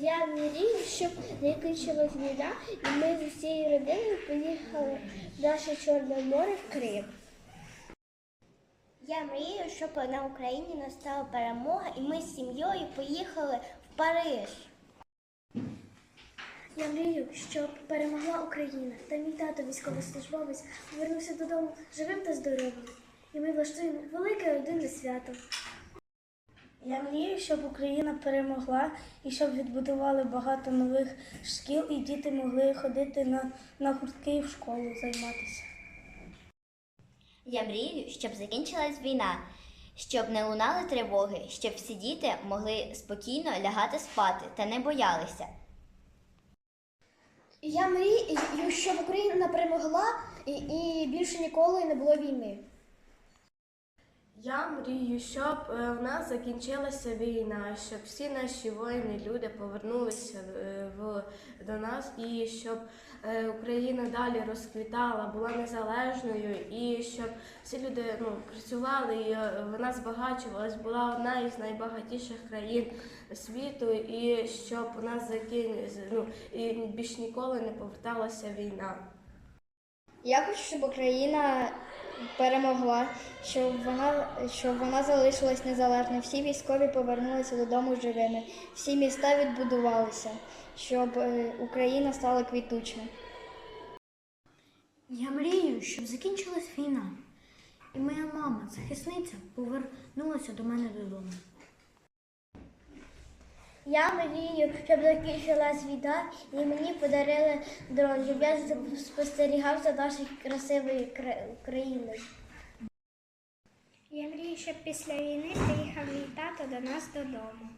Я мрію, щоб закінчилась війна, і ми з усією родиною поїхали в наше Чорне море в Крим. Я мрію, щоб на Україні настала перемога, і ми з сім'єю поїхали в Париж. Я мрію, щоб перемогла Україна, та мій тато військовослужбовець повернувся додому живим та здоровим. І ми влаштуємо велике родинне свято. Я мрію, щоб Україна перемогла і щоб відбудували багато нових шкіл, і діти могли ходити на, на гуртки і в школу займатися. Я мрію, щоб закінчилась війна, щоб не лунали тривоги, щоб всі діти могли спокійно лягати спати та не боялися. Я мрію, щоб Україна перемогла і, і більше ніколи не було війни. Я мрію, щоб е, в нас закінчилася війна, щоб всі наші воїни, люди повернулися е, в, до нас і щоб е, Україна далі розквітала, була незалежною, і щоб всі люди ну, працювали, і вона збагачувалась, була одна із найбагатіших країн світу, і щоб у нас закін... ну, і більш ніколи не поверталася війна. Я хочу, щоб Україна перемогла, щоб вона, щоб вона залишилась незалежною. Всі військові повернулися додому живими, всі міста відбудувалися, щоб е, Україна стала квітучою. Я мрію, щоб закінчилась війна, і моя мама, захисниця, повернулася до мене додому. Я мрію, щоб закінчилась війна і мені подарили дрон, щоб я спостерігав за нашою красивою кра- Україною. Я мрію, щоб після війни приїхав мій тато до нас додому.